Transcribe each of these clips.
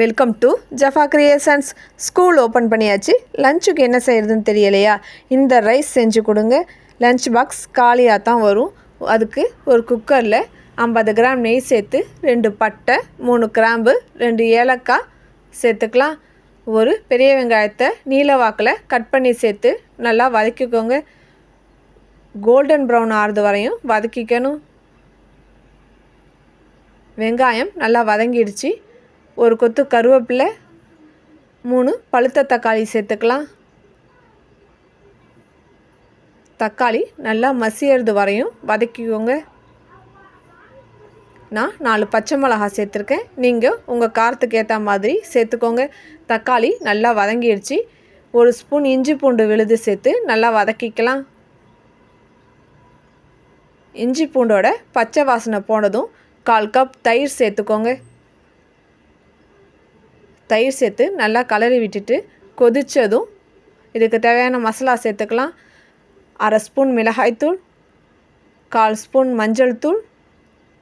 Welcome to Jaffa creations school open பண்ணியாச்சு. லஞ்சுக்கு என்ன செய்கிறதுன்னு தெரியலையா? இந்த ரைஸ் செஞ்சு கொடுங்க. லஞ்ச் பாக்ஸ் காலியாக தான் வரும். அதுக்கு ஒரு குக்கரில் ஐம்பது கிராம் நெய் சேர்த்து ரெண்டு பட்டை மூணு கிராம்பு ரெண்டு ஏலக்காய் சேர்த்துக்கலாம். ஒரு பெரிய வெங்காயத்தை நீல வாக்கில் கட் பண்ணி சேர்த்து நல்லா வதக்கிக்கோங்க. கோல்டன் ப்ரௌன் ஆறுது வரையும் வதக்கிக்கணும். வெங்காயம் நல்லா வதங்கிடுச்சு. ஒரு கொத்து கருவேப்பிலை மூணு பழுத்த தக்காளி சேர்த்துக்கலாம். தக்காளி நல்லா மசியறது வரையும் வதக்கிக்கோங்க. நான் நாலு பச்சை மிளகா சேர்த்துருக்கேன். நீங்கள் உங்கள் காரத்துக்கு ஏற்ற மாதிரி சேர்த்துக்கோங்க. தக்காளி நல்லா வதங்கிடுச்சு ஒரு ஸ்பூன் இஞ்சி பூண்டு விழுது சேர்த்து நல்லா வதக்கிக்கலாம். இஞ்சி பூண்டோட பச்சை வாசனை போனதும் கால் கப் தயிர் சேர்த்துக்கோங்க. தயிர் சேர்த்து நல்லா கலரி விட்டுட்டு கொதித்ததும் இதுக்கு தேவையான மசாலா சேர்த்துக்கலாம். அரை ஸ்பூன் மிளகாய்த்தூள் கால் ஸ்பூன் மஞ்சள் தூள்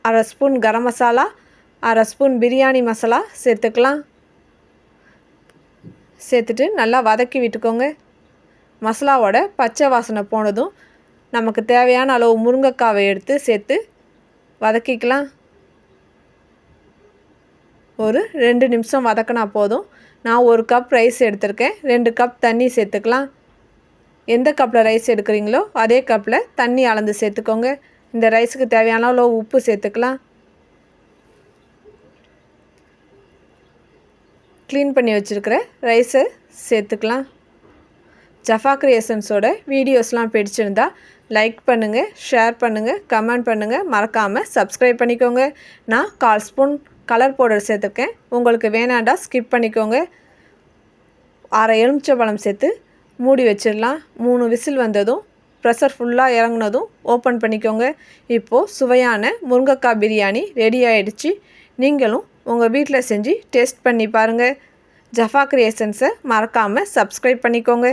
அரை ஸ்பூன் கரம் மசாலா அரை ஸ்பூன் பிரியாணி மசாலா சேர்த்துக்கலாம். சேர்த்துட்டு நல்லா வதக்கி விட்டுக்கோங்க. மசாலாவோட பச்சை வாசனை போனதும் நமக்கு தேவையான அளவு முருங்கைக்காவை எடுத்து சேர்த்து வதக்கிக்கலாம். ஒரு ரெண்டு நிமிஷம் வதக்கினா போதும். நான் ஒரு கப் ரைஸ் எடுத்திருக்கேன். ரெண்டு கப் தண்ணி சேர்த்துக்கலாம். எந்த கப்பில் ரைஸ் எடுக்கிறீங்களோ அதே கப்பில் தண்ணி அளந்து சேர்த்துக்கோங்க. இந்த ரைஸுக்கு தேவையான அளவு உப்பு சேர்த்துக்கலாம். க்ளீன் பண்ணி வச்சுருக்கிற ரைஸை சேர்த்துக்கலாம். ஜஃபா கிரியேஷன்ஸோட வீடியோஸ்லாம் பிடிச்சிருந்தா லைக் பண்ணுங்கள் ஷேர் பண்ணுங்கள் கமெண்ட் பண்ணுங்கள் மறக்காமல் சப்ஸ்கிரைப் பண்ணிக்கோங்க. நான் கால் ஸ்பூன் கலர் பவுடர் சேர்த்துருக்கேன். உங்களுக்கு வேணாண்டா ஸ்கிப் பண்ணிக்கோங்க. அரை எலுமிச்சம்பழம் சேர்த்து மூடி வச்சிடலாம். மூணு விசில் வந்ததும் ப்ரெஷர் ஃபுல்லாக இறங்குனதும் ஓப்பன் பண்ணிக்கோங்க. இப்போது சுவையான முருங்கைக்காய் பிரியாணி ரெடி ஆகிடுச்சு நீங்களும் உங்கள் வீட்டில் செஞ்சு டேஸ்ட் பண்ணி பாருங்கள் ஜஃபா கிரியேஷன்ஸை மறக்காமல் சப்ஸ்கிரைப் பண்ணிக்கோங்க.